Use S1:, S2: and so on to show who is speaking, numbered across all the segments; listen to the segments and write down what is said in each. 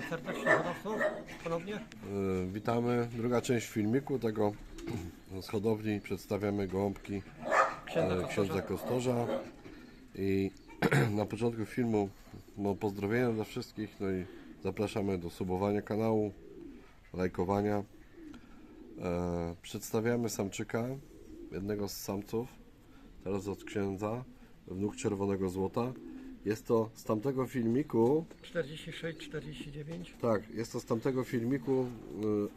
S1: Witam serdecznie hodowców ponownie.
S2: E, Witamy. Druga część filmiku tego z hodowli. Przedstawiamy gołąbki
S1: Księdza
S2: e, księdza Kostorza. I na początku filmu no, pozdrowienia dla wszystkich. No i zapraszamy do subowania kanału, lajkowania. E, przedstawiamy samczyka, jednego z samców, teraz od księdza, wnuk czerwonego złota. Jest to z tamtego filmiku
S1: 46, 49.
S2: tak, jest to z tamtego filmiku y,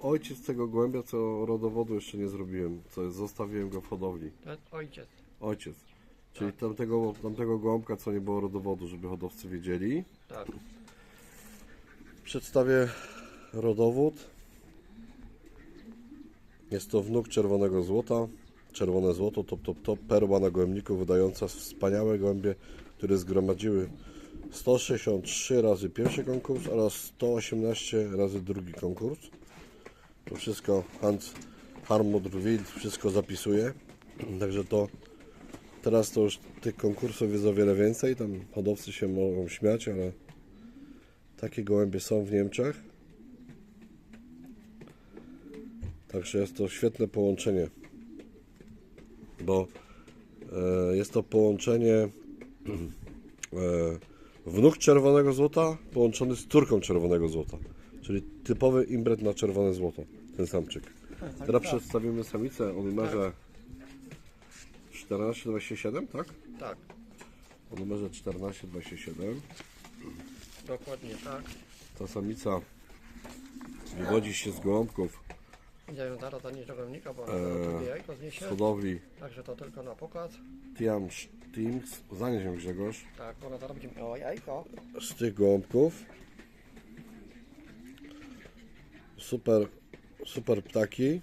S2: ojciec tego gołębia, co rodowodu jeszcze nie zrobiłem, co jest, zostawiłem go w hodowli.
S1: To jest ojciec.
S2: Ojciec. Czyli tamtego, tamtego gołąbka, co nie było rodowodu, żeby hodowcy wiedzieli.
S1: Tak.
S2: Przedstawię rodowód. Jest to wnuk czerwonego złota. Czerwone złoto, top, top, top, perła na gołębniku, wydająca wspaniałe gołębie, które zgromadziły 163 razy pierwszy konkurs oraz 118 razy drugi konkurs. To wszystko Hans Harmut Wild wszystko zapisuje. Także to teraz to już tych konkursów jest o wiele więcej. Tam hodowcy się mogą śmiać, ale takie gołębie są w Niemczech. Także jest to świetne połączenie. Bo e, jest to połączenie wnuk czerwonego złota połączony z turką czerwonego złota. Czyli typowy imbret na czerwone złoto. Ten samczyk.
S1: tak,
S2: Teraz
S1: tak.
S2: przedstawimy samicę o numerze 1427, tak?
S1: Tak,
S2: O numerze 1427.
S1: dokładnie tak.
S2: Ta samica wywodzi się z gołąbków
S1: Idę zaraz do głownika, bo
S2: Eee,
S1: drugie jajko zniesie.
S2: hodowli
S1: Także to tylko na pokaz.
S2: Tiam Teams. Zanieś ją Grzegorz.
S1: Tak, ona zaraz będzie miała jajko.
S2: Z tych gołąbków. Super, super ptaki.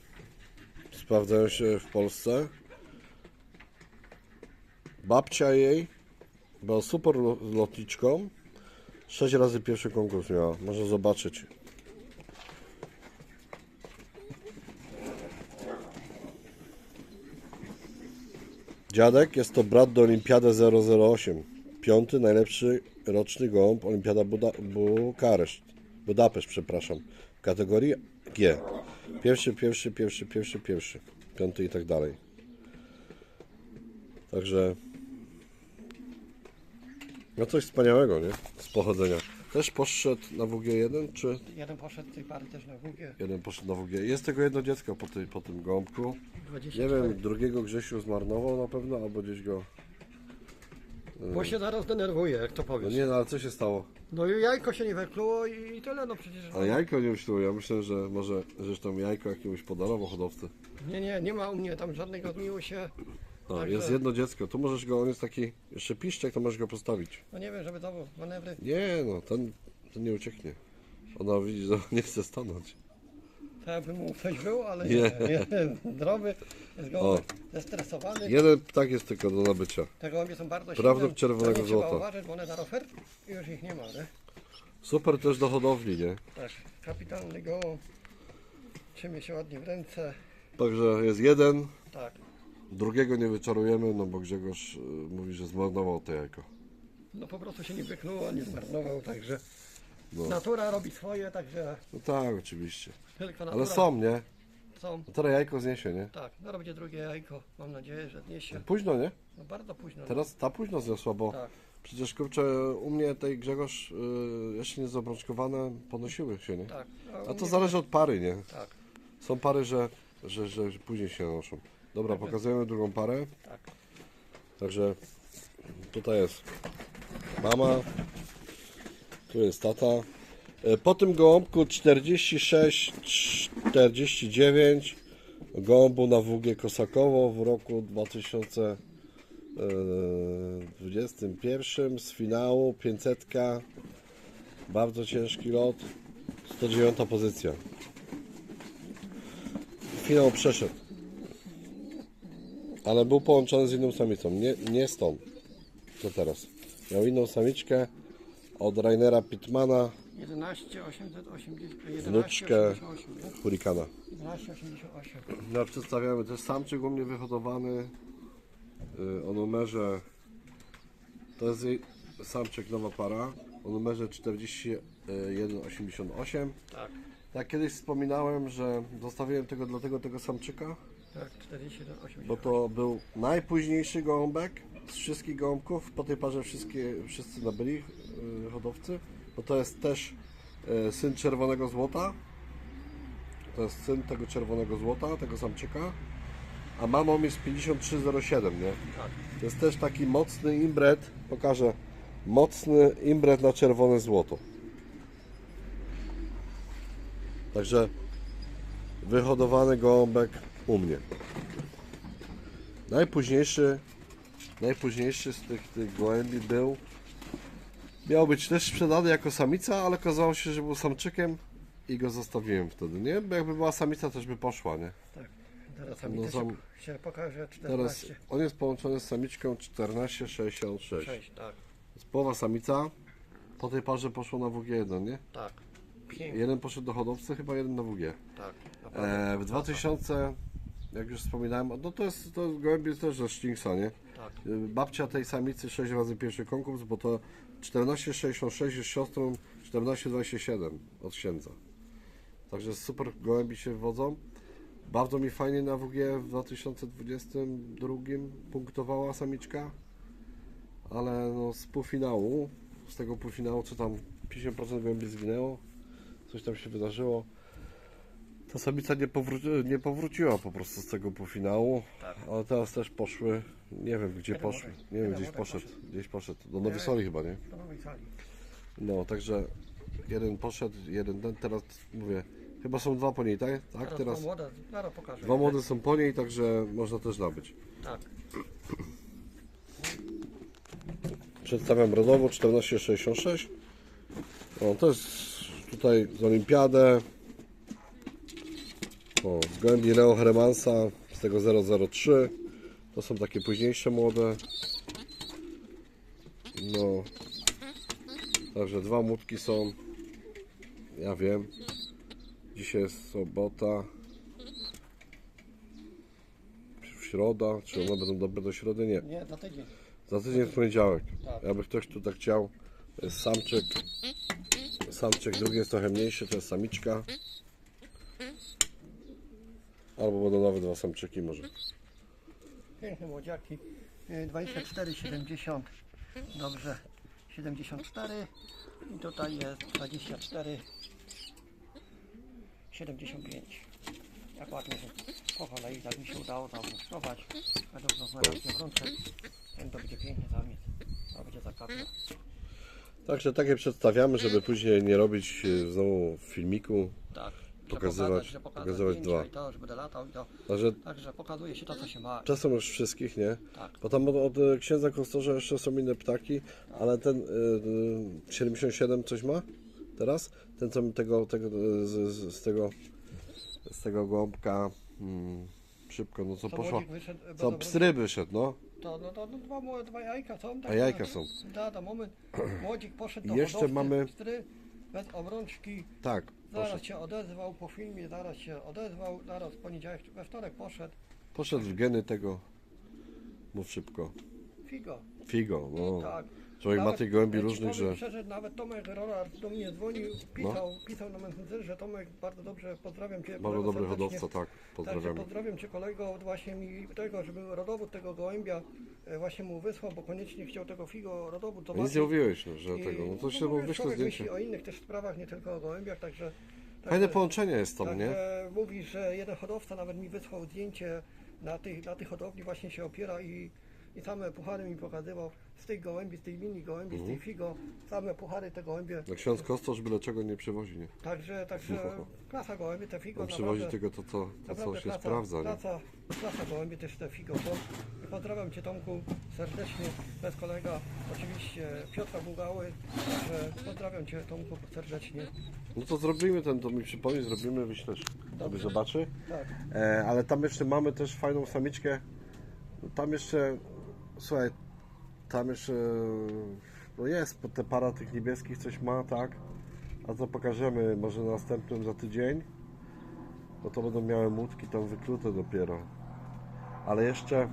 S2: Sprawdzają się w Polsce. Babcia jej była super lo- lotniczką. Sześć razy pierwszy konkurs miała. Można zobaczyć. Dziadek jest to brat do Olimpiady 008. Piąty najlepszy roczny gołąb Olimpiada Buda, Bukareszt. Budapeszt, przepraszam. W kategorii G. Pierwszy, pierwszy, pierwszy, pierwszy, pierwszy. Piąty i tak dalej. Także no coś wspaniałego, nie? Z pochodzenia. Też poszedł na WG1, czy
S1: Jeden poszedł tej pary też na wógie.
S2: jeden poszedł na WG? Jest tego jedno dziecko po, tej, po tym gołąbku. Nie
S1: 24.
S2: wiem, drugiego Grzesiu zmarnował na pewno, albo gdzieś go...
S1: Bo się zaraz denerwuje, jak to
S2: No
S1: powiesz.
S2: nie, no ale co się stało?
S1: No i jajko się nie wykluło i i tyle, no przecież.
S2: A jajko nie uśluło. Ja myślę, że może zresztą jajko jakiemuś podarował hodowcy.
S1: Nie, nie, nie ma u mnie tam żadnego zmiło się.
S2: No,
S1: Także-
S2: jest jedno dziecko. Tu możesz go, on jest taki jeszcze piszczek, to możesz go postawić.
S1: No nie wiem, żeby to było manewry.
S2: Nie no, ten, ten nie ucieknie. Ona widzi, że nie chce stanąć.
S1: Tak by mu coś było, ale
S2: Nie.
S1: nie. Jest zdrowy, jest gołąbek zestresowany.
S2: Jeden ptak jest tylko do nabycia.
S1: Te gołębie są bardzo silne.
S2: czerwonego
S1: Na nie Trzeba
S2: złota.
S1: uważać, bo one zaraz fer i już ich nie ma, nie?
S2: Super też do hodowli, nie?
S1: Tak, kapitalny gołąb. Trzyma się ładnie w ręce.
S2: Także jest jeden. Drugiego nie wyczarujemy, no bo Grzegorz y, mówi, że zmarnował to jajko.
S1: No po prostu się nie wykluło, nie zmarnował, także
S2: No.
S1: natura robi swoje, także
S2: No tak, oczywiście.
S1: natura.
S2: Ale są, nie?
S1: Są.
S2: A teraz jajko zniesie, nie?
S1: Tak, zaraz będzie drugie jajko. Mam nadzieję, że zniesie.
S2: Późno, nie?
S1: No bardzo późno.
S2: Teraz ta późno zniosła, bo
S1: Tak.
S2: przecież kurczę, u mnie tej Grzegorz y, jeszcze nie zabrączkowane ponosiły się, nie?
S1: Tak.
S2: A
S1: u
S2: to
S1: mnie-
S2: zależy od pary, nie?
S1: Tak,
S2: Są pary, że, że, że później się noszą. Dobra, pokazujemy drugą parę.
S1: tak.
S2: Także tutaj jest mama, tu jest tata. E, Po tym gołąbku 46, 49 gołąbu na WG Kosakowo w roku 2021 z finału 500 bardzo ciężki lot 109 pozycja finał przeszedł ale był połączony z inną samicą, nie, nie stąd. To teraz. Miał inną samiczkę od Rainera Pittmana,
S1: 11 880, 11
S2: Wnuczkę.
S1: 88, nie?
S2: Hurikana.
S1: 11 88.
S2: No, przedstawiamy też samczyk u mnie wyhodowany y, o numerze. To jest jej samczyk nowa para o numerze 40, y, 1,88.
S1: Tak,
S2: Tak kiedyś wspominałem, że zostawiłem tego dlatego tego samczyka,
S1: tak, 41, 80.
S2: bo to był najpóźniejszy gołąbek z wszystkich gołąbków. Po tej parze wszystkie, wszyscy nabyli yy, hodowcy, bo to jest też yy, syn czerwonego złota. To jest syn tego czerwonego złota, tego samczyka. A mamą jest 5307, nie?
S1: Tak,
S2: To jest też taki mocny imbret, pokażę, mocny imbret na czerwone złoto. Także wyhodowany gołąbek u mnie. Najpóźniejszy, najpóźniejszy z tych, tych gołębi był, miał być też sprzedany jako samica, ale okazało się, że był samczykiem i go zostawiłem wtedy, nie? Bo jakby była samica, też by poszła, nie?
S1: tak. Teraz
S2: No
S1: też
S2: sam-
S1: się pokaże
S2: Teraz
S1: 14.
S2: on jest połączony z samiczką 1466.
S1: 6, tak,
S2: Z połowa samica. Po tej parze poszło na WG1, nie?
S1: tak. Pięknie,
S2: Jeden poszedł do hodowcy, chyba jeden na WG.
S1: tak.
S2: E, w 2000, jak już wspominałem, no to jest to gołębie też ze Stinksa, nie?
S1: Tak,
S2: E, Babcia tej samicy 6 razy pierwszy konkurs, bo to 1466 jest siostrą 1427 od księdza. Także super gołębi się wodzą. Bardzo mi fajnie na WG w 2022 punktowała samiczka, ale no z półfinału, z tego półfinału, co tam 50% gołębi zginęło, coś tam się wydarzyło. Ta samica nie, powró- nie powróciła po prostu z tego półfinału,
S1: Tak.
S2: ale teraz też poszły, nie wiem gdzie
S1: Jeden
S2: poszły, nie wiem gdzieś poszedł,
S1: poszedł.
S2: gdzieś poszedł, do Nowej. Soli chyba, nie?
S1: do nowej sali.
S2: No, także jeden poszedł, jeden ten, teraz mówię, chyba są dwa po niej, tak? Tak,
S1: Teraz, młode, zaraz pokażę.
S2: dwa młode są po niej, także można też nabyć.
S1: Tak,
S2: Przedstawiam rodowo 1466. O, to jest tutaj z Olimpiadę. O, z gołębi Leo Hermansa z tego 003. To są takie późniejsze młode. No. Także dwa młotki są. Ja wiem. Dzisiaj jest sobota. Środa. Czy one będą dobre do środy? Nie.
S1: nie, za tydzień.
S2: Za tydzień w poniedziałek.
S1: Tak.
S2: Jakby ktoś tu tak chciał. To jest samczyk. Samczyk, drugi jest trochę mniejszy, to jest samiczka. Albo nawet dwa samczyki może.
S1: Piękne młodziaki. Y, 24, 70. Dobrze. 74. I tutaj jest 24. 75. Jak ładnie że po kolei tak mi się udało zaobserwować. Według rozmiarów wrączek. Ten to będzie piękny zamiec. To będzie zakapia.
S2: Także takie przedstawiamy, żeby później nie robić e, znowu filmiku.
S1: Tak. Że
S2: Pokazywać-
S1: pokazać, że
S2: pokazywać dwa.
S1: I to, że będę latał i to.
S2: Także
S1: Także pokazuje się to, co się ma.
S2: czasem już wszystkich, nie?
S1: Tak.
S2: Bo tam od, od e, księdza kostorza jeszcze są inne ptaki, ale ten y, y, 77 coś ma teraz? Ten co mi tego, tego e, z, z, z tego z tego gołąbka mm, szybko, no co poszło?
S1: wyszedł,
S2: Co pstry wyszedł, no.
S1: To, no, to, no, dwa, dwa jajka są. Tak,
S2: A jajka są.
S1: Da, da, moment. Młodzik poszedł do
S2: jeszcze
S1: hodowcy,
S2: mamy-
S1: Stry, bez obrączki.
S2: Tak,
S1: Zaraz się odezwał po filmie, zaraz się odezwał, zaraz w poniedziałek, we wtorek poszedł.
S2: Poszedł w geny tego. Mów szybko.
S1: Figo.
S2: Figo, no.
S1: Tak.
S2: Człowiek ma tych gołębi
S1: ci
S2: różnych, że.
S1: Szczerze, nawet Tomek Rolar do mnie dzwonił, pisał, pisał na Messengerze, że Tomek, bardzo dobrze, pozdrawiam Cię.
S2: Bardzo dobry
S1: serdecznie.
S2: hodowca, tak.
S1: Także
S2: Pozdrawiamy.
S1: pozdrawiam Cię kolego, właśnie mi tego, żebym rodowód tego gołębia e, właśnie mu wysłał, bo koniecznie chciał tego figo rodowód
S2: Nic
S1: zobaczyć.
S2: nie mówiłeś, no, że
S1: I-
S2: tego. No to się
S1: no, mówię,
S2: wyśle
S1: człowiek
S2: zdjęcie.
S1: myśli o innych też sprawach, nie tylko o gołębiach, także...
S2: Fajne
S1: także-
S2: połączenie jest tam, nie?
S1: Mówi, że jeden hodowca nawet mi wysłał zdjęcie na tej, na tej hodowli właśnie się opiera i, i same puchary mi pokazywał z tej gołębi, z tej mini gołębi, z tej
S2: Mhm.
S1: figo, same puchary te gołębie.
S2: No ksiądz Kostosz byle czego nie przywozi, nie?
S1: Także, także klasa gołębie, te figo
S2: On przywozi
S1: naprawdę,
S2: tylko to, co, to, co
S1: naprawdę
S2: się
S1: klasa,
S2: sprawdza, nie?
S1: klasa, klasa gołębie też te figo są. I pozdrawiam Cię Tomku serdecznie, bez kolega, oczywiście Piotra Bugały, także pozdrawiam Cię Tomku serdecznie.
S2: No to zrobimy ten, to mi przypomni, zrobimy, wyślesz, aby zobaczy.
S1: Tak.
S2: E, ale tam jeszcze mamy też fajną samiczkę. Tam jeszcze, słuchaj, tam jeszcze, no jest, te para tych niebieskich coś ma, tak? A to pokażemy może na następnym za tydzień. Bo to będą miały młotki tam wyklute dopiero. Ale jeszcze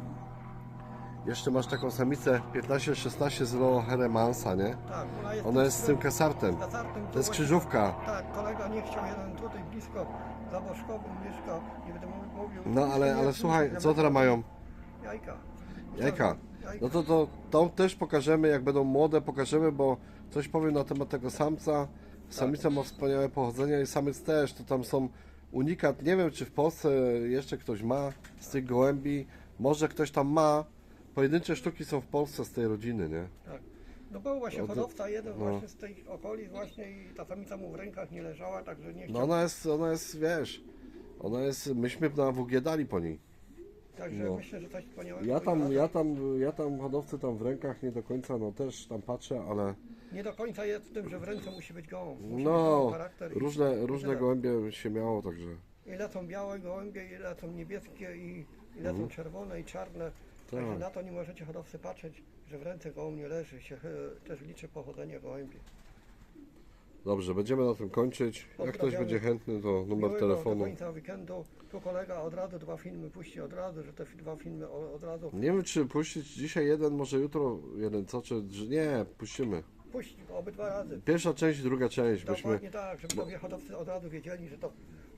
S2: jeszcze masz taką samicę 15-16 z Loa Heremansa, nie?
S1: Tak, ona jest,
S2: Ona jest z tym kasartem.
S1: kasartem.
S2: To jest krzyżówka.
S1: Tak, kolega nie chciał jeden tutaj blisko za Boszkową mieszka, nie będę mówił.
S2: No ale, ale słuchaj, co teraz mają?
S1: Jajka.
S2: Jajka. No to, to, to też pokażemy, jak będą młode, pokażemy, bo coś powiem na temat tego samca. Samica ma wspaniałe pochodzenie i samiec też, to tam są unikat. Nie wiem, czy w Polsce jeszcze ktoś ma z tych gołębi. Może ktoś tam ma. Pojedyncze sztuki są w Polsce z tej rodziny, nie?
S1: Tak. No był właśnie
S2: No to-
S1: hodowca jeden
S2: no.
S1: właśnie z tych okolic właśnie i ta samica mu w rękach nie leżała, także nie
S2: No
S1: chciał.
S2: ona jest, ona jest, wiesz, ona jest, myśmy na WG dali po niej.
S1: Także
S2: no.
S1: myślę, że coś wspaniałego.
S2: Ja tam, ja tam, ja tam hodowcy tam w rękach nie do końca, no też tam patrzę, ale
S1: Nie do końca jest w tym, że w ręce musi być gołąb. Musi
S2: no,
S1: gołąb charakter i-
S2: różne,
S1: i
S2: różne
S1: tyle.
S2: gołębie się miało, także
S1: I lecą białe gołębie, i lecą niebieskie, i, i lecą czerwone i czarne. Także
S2: Mhm. Tak.
S1: na to nie możecie hodowcy patrzeć, że w ręce gołąb nie leży. Się też liczy pochodzenie gołębi.
S2: Dobrze, będziemy na tym kończyć. Jak ktoś będzie chętny, to numer
S1: Miłego
S2: telefonu.
S1: Do końca weekendu. Tu kolega od razu dwa filmy puści od razu, że te fi- dwa filmy o- od razu
S2: Nie wiem, czy puścić dzisiaj jeden, może jutro jeden, co, czy, czy nie, puścimy.
S1: puści obydwa razy.
S2: Pierwsza część, druga część, byśmy,
S1: Dokładnie tak, żeby tobie hodowcy od razu wiedzieli, że to,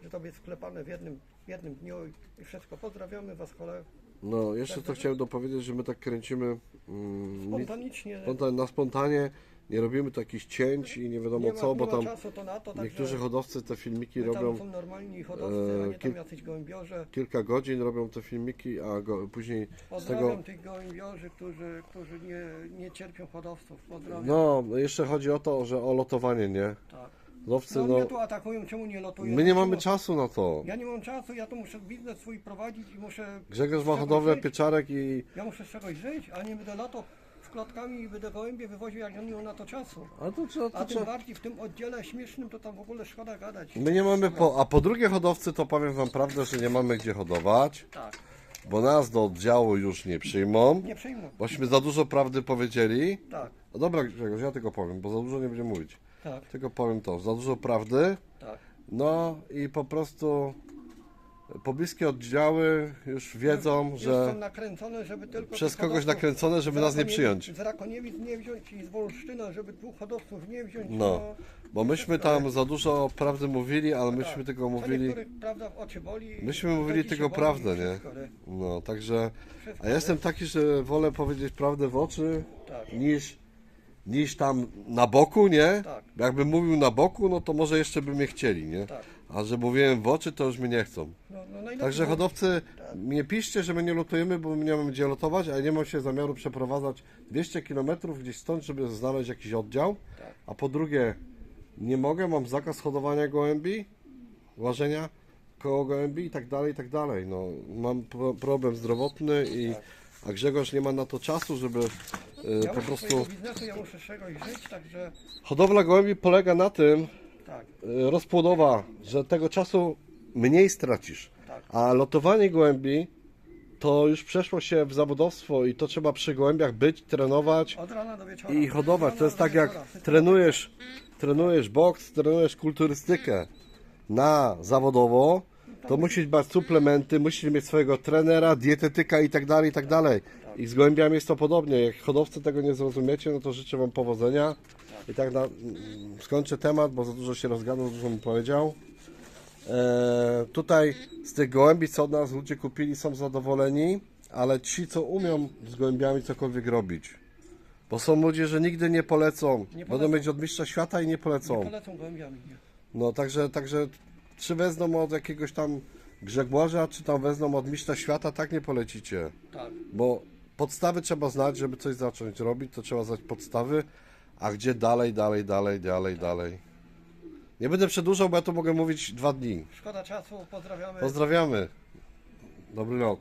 S1: że to jest sklepane w jednym, w jednym dniu i- i wszystko. Pozdrawiamy Was kolega.
S2: no, jeszcze to chciałem dopowiedzieć, że my tak kręcimy mm, nic,
S1: Spontanicznie.
S2: spontan, na spontanie, nie robimy tu jakichś cięć i nie wiadomo
S1: nie ma,
S2: co, bo
S1: ma
S2: tam
S1: czasu to na to, także
S2: niektórzy hodowcy te filmiki
S1: tam
S2: robią
S1: są normalni hodowcy, a
S2: e,
S1: nie tam jacyś gołębiorze.
S2: kilka godzin, robią te filmiki, a go, później
S1: Pozdrawiam
S2: tego...
S1: tych gołębiorzy, którzy, którzy nie, nie cierpią hodowców. Pozdrawiam.
S2: No, jeszcze chodzi o to, że o lotowanie, nie?
S1: Tak.
S2: Hodowcy,
S1: No,
S2: no,
S1: mnie tu atakują, czemu nie lotują?
S2: my nie
S1: Czemu-
S2: mamy czasu na to.
S1: Ja nie mam czasu, ja tu muszę biznes swój prowadzić i muszę...
S2: Grzegorz ma hodowlę
S1: żyć.
S2: pieczarek i...
S1: Ja muszę z czegoś żyć, a nie będę lato z klotkami i będę gołębie wywoził, jak mam na to czasu.
S2: A to trzeba,
S1: A
S2: to
S1: tym
S2: trzeba...
S1: bardziej w tym oddziale śmiesznym to tam w ogóle szkoda gadać.
S2: My nie mamy po... A po drugie hodowcy to powiem wam prawdę, że nie mamy gdzie hodować,
S1: Tak,
S2: bo nas do oddziału już nie przyjmą,
S1: nie przyjmą.
S2: bośmy za dużo prawdy powiedzieli.
S1: Tak,
S2: No dobra Grzegorz, ja tylko powiem, bo za dużo nie będziemy mówić.
S1: tak,
S2: Tylko powiem to, za dużo prawdy,
S1: tak.
S2: no i po prostu pobliskie oddziały już wiedzą,
S1: Już
S2: że
S1: są nakręcone, żeby tylko
S2: przez
S1: tych
S2: kogoś
S1: hodowców
S2: nakręcone, żeby
S1: z
S2: nas nie
S1: Rakoniewic-
S2: przyjąć.
S1: Z Rakoniewic nie wziąć i z Wolsztyna, żeby dwóch hodowców nie wziąć.
S2: No, bo myśmy tam za dużo prawdy mówili, ale myśmy
S1: tak.
S2: tylko mówili,
S1: niektórych, prawda, w oczy boli.
S2: myśmy mówili tylko prawdę, nie?
S1: wszystko, nie?
S2: No, także, a ja jestem taki, że wolę powiedzieć prawdę w oczy,
S1: Tak.
S2: niż, niż tam na boku, nie?
S1: Tak.
S2: Jakbym mówił na boku, no to może jeszcze by mnie chcieli, nie?
S1: Tak.
S2: A że mówiłem w oczy, to już mnie nie chcą.
S1: No, no najlepiej,
S2: Także
S1: bo-
S2: hodowcy, nie piszcie, że my nie lotujemy, bo my nie mamy gdzie lotować, ale nie mam się zamiaru przeprowadzać 200 km gdzieś stąd, żeby znaleźć jakiś oddział.
S1: Tak.
S2: A po drugie, nie mogę, mam zakaz hodowania gołębi, łażenia koło gołębi i tak dalej, i tak dalej. No, mam pro, problem zdrowotny i a Grzegorz nie ma na to czasu, żeby e,
S1: Ja
S2: po
S1: muszę
S2: prostu...
S1: swojego biznesu, ja muszę z czegoś żyć, także
S2: Hodowla gołębi polega na tym, rozpłodowa, że tego czasu mniej stracisz.
S1: Tak.
S2: A lotowanie gołębi to już przeszło się w zawodowstwo i to trzeba przy gołębiach być, trenować i hodować.
S1: Od
S2: To jest tak jak trenujesz, trenujesz boks, trenujesz kulturystykę na zawodowo, to musisz brać suplementy, musisz mieć swojego trenera, dietetyka i tak dalej, i tak dalej. I z gołębiami jest to podobnie. Jak hodowcy tego nie zrozumiecie, no to życzę Wam powodzenia. I tak na, mm, skończę temat, bo za dużo się rozgadał, za dużo mi powiedział. E, tutaj z tych gołębi, co od nas ludzie kupili, są zadowoleni, ale ci, co umią z gołębiami cokolwiek robić. Bo są ludzie, że nigdy nie polecą.
S1: Nie
S2: Będą
S1: polecą.
S2: mieć od mistrza świata i nie polecą.
S1: Polecą gołębiami. Nie?
S2: No także, także czy wezmą od jakiegoś tam Grzegorza, czy tam wezmą od mistrza świata, tak nie polecicie.
S1: Tak,
S2: Bo podstawy trzeba znać, żeby coś zacząć robić, to trzeba znać podstawy, a gdzie dalej, dalej, dalej, dalej, dalej. Nie będę przedłużał, bo ja tu mogę mówić dwa dni.
S1: szkoda czasu, pozdrawiamy.
S2: Pozdrawiamy. Dobry rok.